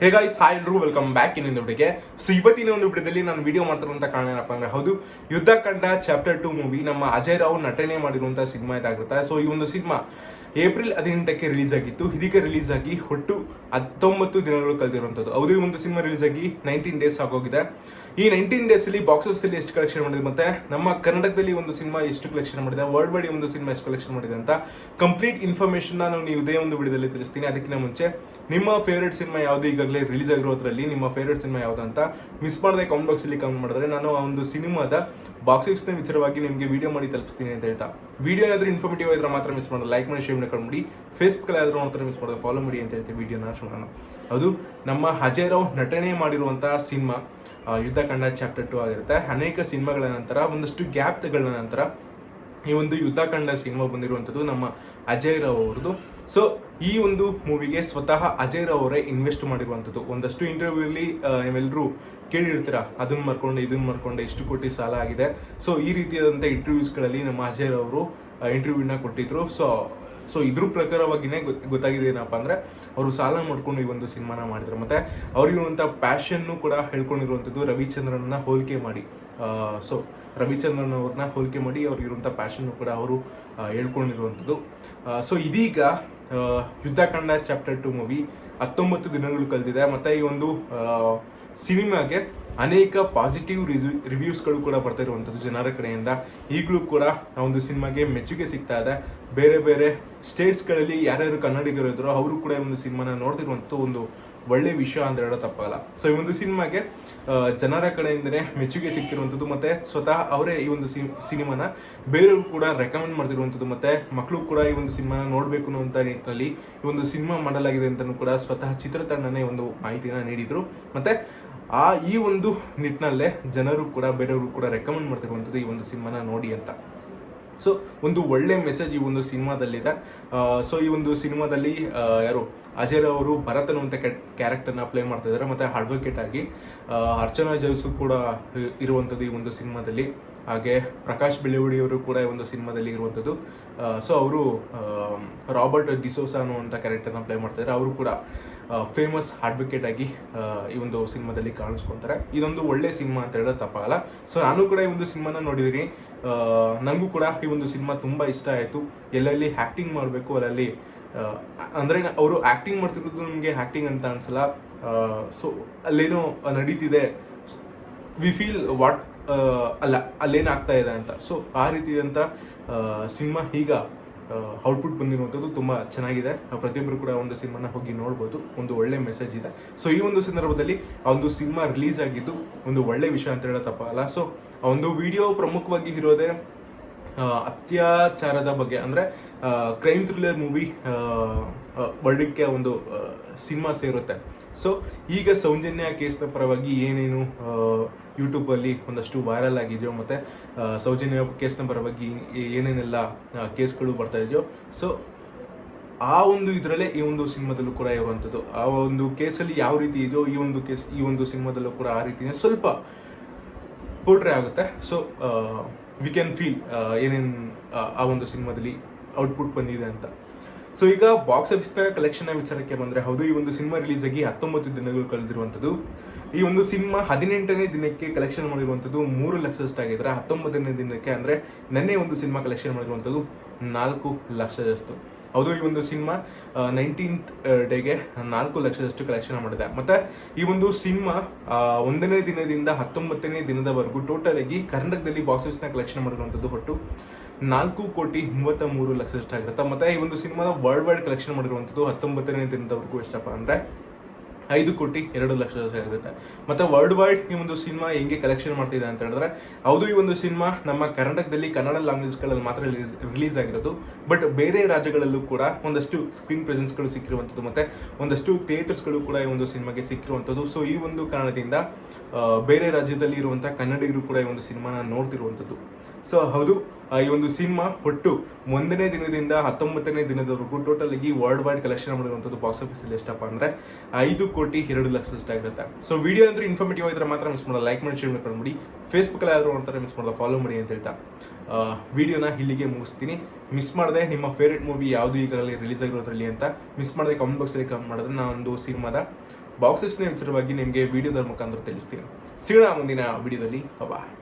ಹೇ ಸಾ ಎಲ್ರು welcome back ಇನ್ನೊಂದು ಬಿಡಿಗೆ so ಇವತ್ತಿನ ಒಂದು ಬಿಡದಲ್ಲಿ ನಾನು ವಿಡಿಯೋ ಮಾಡ್ತಿರುವಂತ ಕಾರಣ ಏನಪ್ಪ ಅಂದ್ರೆ, ಹೌದು, ಯುದ್ಧ ಕಂಡ ಚಾಪ್ಟರ್ ಟು ಮೂವಿ ನಮ್ಮ ಅಜಯ್ ರಾವ್ ನಟನೆ ಮಾಡಿರುವಂಥ ಸಿನಿಮಾ ಇದಾಗಿರುತ್ತೆ. ಸೊ ಈ ಒಂದು ಸಿನಿಮಾ ಏಪ್ರಿಲ್ ಹದಿನೆಂಟಕ್ಕೆ ರಿಲೀಸ್ ಆಗಿತ್ತು. ಇದಕ್ಕೆ ರಿಲೀಸ್ ಆಗಿ ಒಟ್ಟು ಹತ್ತೊಂಬತ್ತು ದಿನಗಳು ಕಳೆದಿರುವಂಥದ್ದು ಹೌದು, ಈ ಒಂದು ಸಿನಿಮಾ ರಿಲೀಸ್ ಆಗಿ ನೈನ್ಟೀನ್ ಡೇಸ್ ಆಗೋಗಿದೆ. ಈ ನೈನ್ಟೀನ್ ಡೇಸ್ ಅಲ್ಲಿ ಬಾಕ್ಸ್ ಆಫೀಸಲ್ಲಿ ಎಷ್ಟು ಕಲೆಕ್ಷನ್ ಮಾಡಿದೆ ಮತ್ತೆ, ನಮ್ಮ ಕರ್ನಾಟಕದಲ್ಲಿ ಒಂದು ಸಿನಿಮಾ ಎಷ್ಟು ಕಲೆಕ್ಷನ್ ಮಾಡಿದೆ ವರ್ಲ್ಡ್ ವೈಡ್ ಒಂದು ಸಿನಿಮಾ ಎಷ್ಟು ಕಲೆಕ್ಷನ್ ಮಾಡಿದೆ ಅಂತ ಕಂಪ್ಲೀಟ್ ಇನ್ಫಾರ್ಮೇಶನ್ ನಾನು ಇದೇ ಒಂದು ವಿಡಿಯೋದಲ್ಲಿ ತಿಳಿಸ್ತೀನಿ. ಅದಕ್ಕಿಂತ ಮುಂಚೆ, ನಿಮ್ಮ ಫೇವರೇಟ್ ಸಿನಿಮಾ ಯಾವುದು ಈಗಾಗಲೇ ರಿಲೀಸ್ ಆಗಿರೋದ್ರಲ್ಲಿ ನಿಮ್ಮ ಫೇವ್ರೇಟ್ ಸಿನಿಮಾ ಯಾವುದು ಅಂತ ಮಿಸ್ ಮಾಡದೆ ಕಾಮೆಂಟ್ ಬಾಕ್ಸ್ ಅಲ್ಲಿ ಕಮೆಂಟ್ ಮಾಡಿದ್ರೆ ನಾನು ಆ ಒಂದು ಸಿನಿಮಾದ ಬಾಕ್ಸ್ ಆಫೀಸ್ನ ವಿಚಾರವಾಗಿ ನಿಮಗೆ ವಿಡಿಯೋ ಮಾಡಿ ತಲುಪಿಸ್ತೀನಿ ಅಂತ ಹೇಳ್ತಾ. ವಿಡಿಯೋ ಏನಾದರೂ ಇನ್ಫಾರ್ಮೇಟಿವ್ ಇದ್ರೆ ಮಾತ್ರ ಮಿಸ್ ಮಾಡೋದು. ಲೈಕ್ ಮಾಡಿ ಶೇರ್ ಮಾಡ್ಕೊಂಡು ಫೇಸ್ಬುಕ್ ಆದ್ರೂ ಮಾತ್ರ ಮಿಸ್ ಮಾಡೋದು. ಫಾಲೋ ಮಾಡಿ ಅಂತ ಹೇಳ್ತೀವಿ ವಿಡಿಯೋನ ನಾನು. ಅದು ನಮ್ಮ ಅಜಯ್ ರಾವ್ ನಟನೆ ಮಾಡಿರುವಂತಹ ಸಿನಿಮಾ ಆ, ಯುದ್ಧ ಕಂಡ ಚಾಪ್ಟರ್ ಟು ಆಗಿರುತ್ತೆ. ಅನೇಕ ಸಿನಿಮಾಗಳ ನಂತರ ಒಂದಷ್ಟು ಗ್ಯಾಪ್ಗಳ ನಂತರ ಈ ಒಂದು ಯುದ್ಧ ಕಂಡ ಸಿನಿಮಾ ಬಂದಿರುವಂಥದ್ದು ನಮ್ಮ ಅಜಯ್ ರಾವ್ ಅವ್ರದ್ದು. ಸೊ ಈ ಒಂದು ಮೂವಿಗೆ ಸ್ವತಃ ಅಜಯ್ ರಾವ್ ಅವರೇ ಇನ್ವೆಸ್ಟ್ ಮಾಡಿರುವಂಥದ್ದು. ಒಂದಷ್ಟು ಇಂಟರ್ವ್ಯೂಲಿ ನೀವೆಲ್ಲರೂ ಕೇಳಿರ್ತೀರಾ? ಅದನ್ನ ಮಾಡ್ಕೊಂಡು ಇದನ್ನ ಮಾಡ್ಕೊಂಡು ಎಷ್ಟು ಕೋಟಿ ಸಾಲ ಆಗಿದೆ. ಸೊ ಈ ರೀತಿಯಾದಂಥ ಇಂಟರ್ವ್ಯೂಸ್ಗಳಲ್ಲಿ ನಮ್ಮ ಅಜಯ್ ರಾವ್ ಅವರು ಇಂಟರ್ವ್ಯೂನ ಕೊಟ್ಟಿದ್ರು. ಸೊ ಸೊ ಇದ್ರ ಪ್ರಕಾರವಾಗಿನೇ ಗೊತ್- ಗೊತ್ತಾಗಿದೆ ಏನಪ್ಪ ಅಂದ್ರೆ, ಅವರು ಸಾಲ ಮಾಡ್ಕೊಂಡು ಈ ಒಂದು ಸಿನಿಮಾನ ಮಾಡಿದ್ರು. ಮತ್ತೆ ಅವ್ರಿಗಿರುವಂಥ ಪ್ಯಾಷನ್ನು ಕೂಡ ಹೇಳ್ಕೊಂಡಿರುವಂಥದ್ದು ರವಿಚಂದ್ರನನ್ನು ಹೋಲಿಕೆ ಮಾಡಿ. ಸೊ ರವಿಚಂದ್ರನ್ ಅವ್ರನ್ನ ಹೋಲಿಕೆ ಮಾಡಿ ಅವ್ರಿಗಿರುವಂಥ ಪ್ಯಾಷನ್ನು ಕೂಡ ಅವರು ಹೇಳ್ಕೊಂಡಿರುವಂಥದ್ದು. ಸೊ ಇದೀಗ ಯುದ್ಧಕಂಡ ಯುದ್ಧ ಕಂಡ ಚಾಪ್ಟರ್ ಟು ಮೂವಿ ಹತ್ತೊಂಬತ್ತು ದಿನಗಳು ಕಲ್ತಿದೆ ಮತ್ತೆ ಈ ಒಂದು ಸಿನಿಮಾಗೆ ಅನೇಕ ಪಾಸಿಟಿವ್ ರಿವ್ಯೂಸ್ಗಳು ಕೂಡ ಬರ್ತಾ ಇರುವಂಥದ್ದು ಜನರ ಕಡೆಯಿಂದ. ಈಗಲೂ ಕೂಡ ಆ ಒಂದು ಸಿನಿಮಾಗೆ ಮೆಚ್ಚುಗೆ ಸಿಗ್ತಾ ಇದೆ. ಬೇರೆ ಬೇರೆ ಸ್ಟೇಟ್ಸ್ಗಳಲ್ಲಿ ಯಾರ್ಯಾರು ಕನ್ನಡಿಗರು ಇದ್ರು, ಅವರು ಕೂಡ ಈ ಒಂದು ಸಿನಿಮಾನ ನೋಡ್ತಿರುವಂಥ ಒಂದು ಒಳ್ಳೆ ವಿಷಯ ಅಂತ ಹೇಳೋ ತಪ್ಪಲ್ಲ. ಸೊ ಈ ಒಂದು ಸಿನಿಮಾಗೆ ಜನರ ಕಡೆಯಿಂದನೇ ಮೆಚ್ಚುಗೆ ಸಿಗ್ತಿರುವಂಥದ್ದು ಮತ್ತೆ ಸ್ವತಃ ಅವರೇ ಈ ಒಂದು ಸಿನಿಮಾನ ಬೇರೆಯವರು ಕೂಡ ರೆಕಮೆಂಡ್ ಮಾಡ್ತಿರುವಂಥದ್ದು ಮತ್ತೆ ಮಕ್ಕಳು ಕೂಡ ಈ ಒಂದು ಸಿನಿಮಾನ ನೋಡಬೇಕು ಅನ್ನುವಂಥ ನಿಟ್ಟಿನಲ್ಲಿ ಈ ಒಂದು ಸಿನಿಮಾ ಮಾಡಲಾಗಿದೆ ಅಂತಲೂ ಕೂಡ ಸ್ವತಃ ಚಿತ್ರತಂಡನೇ ಒಂದು ಮಾಹಿತಿನ ನೀಡಿದ್ರು. ಮತ್ತೆ ಆ, ಈ ಒಂದು ನಿಟ್ಟಿನಲ್ಲೇ ಜನರು ಕೂಡ, ಬೇರೆಯವರು ಕೂಡ ರೆಕಮೆಂಡ್ ಮಾಡ್ತಿರುವಂಥದ್ದು ಈ ಒಂದು ಸಿನಿಮಾನ ನೋಡಿ ಅಂತ. ಸೊ ಒಂದು ಒಳ್ಳೆ ಮೆಸೇಜ್ ಈ ಒಂದು ಸಿನಿಮಾದಲ್ಲಿದೆ. ಸೊ ಈ ಒಂದು ಸಿನಿಮಾದಲ್ಲಿ ಯಾರು? ಅಜಯ್ ಅವರು ಅಂತ ಅನ್ನುವಂಥ ಕ್ಯಾರೆಕ್ಟರ್ನ ಪ್ಲೇ ಮಾಡ್ತಾ ಇದ್ದಾರೆ. ಮತ್ತು ಅಡ್ವೊಕೇಟ್ ಆಗಿ ಅರ್ಚನಾ ಜೈಸು ಕೂಡ ಇರುವಂಥದ್ದು ಈ ಒಂದು ಸಿನಿಮಾದಲ್ಲಿ. ಹಾಗೆ ಪ್ರಕಾಶ್ ಬೆಳ್ಳಿಹುಡಿ ಅವರು ಕೂಡ ಒಂದು ಸಿನಿಮಾದಲ್ಲಿ ಇರುವಂಥದ್ದು. ಸೊ ಅವರು ರಾಬರ್ಟ್ ಡಿಸೋಸ ಅನ್ನುವಂಥ ಕ್ಯಾರೆಕ್ಟರ್ನ ಪ್ಲೇ ಮಾಡ್ತಾರೆ ಅವರು ಕೂಡ ಫೇಮಸ್ ಅಡ್ವೊಕೇಟ್ ಆಗಿ ಈ ಒಂದು ಸಿನಿಮಾದಲ್ಲಿ ಕಾಣಿಸ್ಕೊತಾರೆ. ಇದೊಂದು ಒಳ್ಳೆ ಸಿನಿಮಾ ಅಂತ ಹೇಳೋದು ತಪ್ಪಾಗಲ್ಲ ಸೊ ನಾನು ಕೂಡ ಈ ಒಂದು ಸಿನಿಮಾನ ನೋಡಿದ್ದೀನಿ. ನನಗೂ ಕೂಡ ಈ ಒಂದು ಸಿನಿಮಾ ತುಂಬ ಇಷ್ಟ ಆಯಿತು. ಎಲ್ಲೆಲ್ಲಿ ಆ್ಯಕ್ಟಿಂಗ್ ಮಾಡಬೇಕು, ಅಲ್ಲಲ್ಲಿ ಅಂದ್ರೆ ಅವರು ಆ್ಯಕ್ಟಿಂಗ್ ಮಾಡ್ತಿರೋದು ನಮಗೆ ಆ್ಯಕ್ಟಿಂಗ್ ಅಂತ ಅನ್ಸಲ್ಲ. ಸೊ ಅಲ್ಲೇನೋ ನಡೀತಿದೆ. ವಿ ಫೀಲ್ ವಾಟ್ ಅಲ್ಲ, ಅಲ್ಲೇನು ಆಗ್ತಾ ಇದೆ ಅಂತ. ಸೊ ಆ ರೀತಿಯಾದಂಥ ಸಿನಿಮಾ ಈಗ ಔಟ್ಪುಟ್ ಬಂದಿರುವಂಥದ್ದು ತುಂಬ ಚೆನ್ನಾಗಿದೆ. ಪ್ರತಿಯೊಬ್ಬರು ಕೂಡ ಒಂದು ಸಿನಿಮಾನ ಹೋಗಿ ನೋಡ್ಬೋದು. ಒಂದು ಒಳ್ಳೆ ಮೆಸೇಜ್ ಇದೆ. ಸೊ ಈ ಒಂದು ಸಂದರ್ಭದಲ್ಲಿ ಆ ಒಂದು ಸಿನಿಮಾ ರಿಲೀಸ್ ಆಗಿದ್ದು ಒಂದು ಒಳ್ಳೆ ವಿಷಯ ಅಂತ ಹೇಳೋ ತಪ್ಪಲ್ಲ. ಸೊ ಆ ಒಂದು ವಿಡಿಯೋ ಪ್ರಮುಖವಾಗಿ ಇರೋದೇ ಅತ್ಯಾಚಾರದ ಬಗ್ಗೆ, ಅಂದರೆ ಕ್ರೈಮ್ ಥ್ರಿಲ್ಲರ್ ಮೂವಿ ವರ್ಡಿಕ್ಕೆ ಒಂದು ಸಿನಿಮಾ ಸೇರುತ್ತೆ. ಸೊ ಈಗ ಸೌಜನ್ಯ ಕೇಸ್ನ ಪರವಾಗಿ ಏನೇನು ಯೂಟ್ಯೂಬಲ್ಲಿ ಒಂದಷ್ಟು ವೈರಲ್ ಆಗಿದೆಯೋ ಮತ್ತು ಸೌಜನ್ಯ ಕೇಸ್ನ ಪರವಾಗಿ ಏನೇನೆಲ್ಲ ಕೇಸ್ಗಳು ಬರ್ತಾ ಇದೆಯೋ ಸೊ ಆ ಒಂದು ಇದರಲ್ಲೇ ಈ ಒಂದು ಸಿನಿಮಾದಲ್ಲೂ ಕೂಡ ಇರುವಂಥದ್ದು. ಆ ಒಂದು ಕೇಸಲ್ಲಿ ಯಾವ ರೀತಿ ಇದೆಯೋ ಈ ಒಂದು ಕೇಸ್, ಈ ಒಂದು ಸಿನಿಮಾದಲ್ಲೂ ಕೂಡ ಆ ರೀತಿಯೇ ಸ್ವಲ್ಪ ಪೋಟ್ರೆ ಆಗುತ್ತೆ. ಸೊ ವಿ ಕ್ಯಾನ್ ಫೀಲ್ ಏನೇನು, ಆ ಒಂದು ಸಿನಿಮಾದಲ್ಲಿ ಔಟ್ಪುಟ್ ಬಂದಿದೆ ಅಂತ. ಸೊ ಈಗ ಬಾಕ್ಸ್ ಆಫೀಸ್ನ ಕಲೆಕ್ಷನ್ ವಿಚಾರಕ್ಕೆ ಬಂದರೆ ಹೌದು, ಈ ಒಂದು ಸಿನಿಮಾ ರಿಲೀಸ್ ಆಗಿ ಹತ್ತೊಂಬತ್ತು ದಿನಗಳು ಕಳೆದಿರುವಂಥದ್ದು. ಈ ಒಂದು ಸಿನಿಮಾ ಹದಿನೆಂಟನೇ ದಿನಕ್ಕೆ ಕಲೆಕ್ಷನ್ ಮಾಡಿರುವಂಥದ್ದು ಮೂರು ಲಕ್ಷದಷ್ಟಾಗಿದ್ದರೆ ಹತ್ತೊಂಬತ್ತನೇ ದಿನಕ್ಕೆ ಅಂದರೆ ನೆನ್ನೆ ಒಂದು ಸಿನಿಮಾ ಕಲೆಕ್ಷನ್ ಮಾಡಿರುವಂಥದ್ದು ನಾಲ್ಕು ಲಕ್ಷದಷ್ಟು. ಹೌದು ಈ ಒಂದು ಸಿನಿಮಾ ನೈನ್ಟೀನ್ತ್ ಡೇಗೆ ನಾಲ್ಕು ಲಕ್ಷದಷ್ಟು ಕಲೆಕ್ಷನ್ ಮಾಡಿದೆ. ಮತ್ತೆ ಈ ಒಂದು ಸಿನಿಮಾ ಒಂದನೇ ದಿನದಿಂದ ಹತ್ತೊಂಬತ್ತನೇ ದಿನದವರೆಗೂ ಟೋಟಲ್ ಆಗಿ ಕರ್ನಾಟಕದಲ್ಲಿ ಬಾಕ್ಸ್ ಆಫೀಸ್ನ ಕಲೆಕ್ಷನ್ ಮಾಡಿರುವಂಥದ್ದು ಒಟ್ಟು ನಾಲ್ಕು ಕೋಟಿ ಮೂವತ್ತ ಮೂರು ಲಕ್ಷದಷ್ಟಾಗಿರುತ್ತೆ. ಮತ್ತೆ ಈ ಒಂದು ಸಿನಿಮಾನ ವರ್ಲ್ಡ್ ವೈಡ್ ಕಲೆಕ್ಷನ್ ಮಾಡಿರುವಂಥದ್ದು ಹತ್ತೊಂಬತ್ತನೇ ದಿನದವರೆಗೂ ಎಷ್ಟಪ್ಪ ಅಂದರೆ ಐದು ಕೋಟಿ ಎರಡು ಲಕ್ಷ ಆಗಿರುತ್ತೆ ಮತ್ತೆ ವರ್ಲ್ಡ್ ವೈಡ್ ಈ ಒಂದು ಸಿನಿಮಾ ಹೆಂಗೆ ಕಲೆಕ್ಷನ್ ಮಾಡ್ತಿದೆ ಅಂತ ಹೇಳಿದ್ರೆ, ಹೌದು, ಈ ಒಂದು ಸಿನಿಮಾ ನಮ್ಮ ಕರ್ನಾಟಕದಲ್ಲಿ ಕನ್ನಡ ಲ್ಯಾಂಗ್ವೇಜ್ಗಳಲ್ಲಿ ಮಾತ್ರ ರಿಲೀಸ್ ಆಗಿರೋದು. ಬಟ್ ಬೇರೆ ರಾಜ್ಯಗಳಲ್ಲೂ ಕೂಡ ಒಂದಷ್ಟು ಸ್ಕ್ರೀನ್ ಪ್ರೆಸೆನ್ಸ್ಗಳು ಸಿಕ್ಕಿರುವಂಥದ್ದು ಮತ್ತೆ ಒಂದಷ್ಟು ಥಿಯೇಟರ್ಸ್ಗಳು ಕೂಡ ಈ ಒಂದು ಸಿನಿಮಾಗೆ ಸಿಕ್ಕಿರುವಂಥದ್ದು. ಸೊ ಈ ಒಂದು ಕಾರಣದಿಂದ ಬೇರೆ ರಾಜ್ಯದಲ್ಲಿ ಇರುವಂಥ ಕನ್ನಡಿಗರು ಕೂಡ ಈ ಒಂದು ಸಿನಿಮಾನ ನೋಡ್ತಿರುವಂಥದ್ದು. ಸೊ ಹೌದು ಈ ಒಂದು ಸಿನಿಮಾ ಒಟ್ಟು ಒಂದನೇ ದಿನದಿಂದ ಹತ್ತೊಂಬತ್ತನೇ ದಿನದವರೆಗೂ ಟೋಟಲ್ ಆಗಿ ವರ್ಲ್ಡ್ ವೈಡ್ ಕಲೆಕ್ಷನ್ ಮಾಡಿರುವಂಥದ್ದು ಬಾಕ್ಸ್ ಆಫೀಸಲ್ಲಿ ಎಷ್ಟಪ್ಪ ಅಂದರೆ ಐದು ಕೋಟಿ ಎರಡು ಲಕ್ಷದಷ್ಟಾಗಿರುತ್ತೆ ಸೊ ವಿಡಿಯೋ ಅಂದ್ರೆ ಇನ್ಫಾರ್ಮೇಟಿವ್ ಆಗಿದ್ರೆ ಮಾತ್ರ ಮಿಸ್ ಮಾಡೋದು ಲೈಕ್ ಮಾಡಿ ಶೇರ್ ಮಾಡ್ಕೊಂಡ್ಬಿಡಿ ಫೇಸ್ಬುಕ್ಕಲ್ಲಿ ಯಾರು ನೋಡ್ತಾರೆ ಮಿಸ್ ಮಾಡೋದು ಫಾಲೋ ಮಾಡಿ ಅಂತ ಹೇಳ್ತಾ. ವಿಡಿಯೋನ ಇಲ್ಲಿಗೆ ಮುಗಿಸ್ತೀನಿ. ಮಿಸ್ ಮಾಡದೆ ನಿಮ್ಮ ಫೇವ್ರೆಟ್ ಮೂವಿ ಯಾವುದು ಈಗಾಗಲೇ ರಿಲೀಸ್ ಆಗಿರೋದ್ರಲ್ಲಿ ಅಂತ ಮಿಸ್ ಮಾಡದೆ ಕಾಮೆಂಟ್ ಬಾಕ್ಸಲ್ಲಿ ಕಮೆಂಟ್ ಮಾಡಿದ್ರೆ ನಾನು ಒಂದು ಸಿನಿಮಾದ ಆಫೀಸ್ನ ವಿಚಾರವಾಗಿ ನಿಮಗೆ ವಿಡಿಯೋದ ಮುಖಾಂತರ ತಿಳಿಸ್ತೀನಿ. ಸಿಗೋಣ ಮುಂದಿನ ವಿಡಿಯೋದಲ್ಲಿ ಬಾಯ್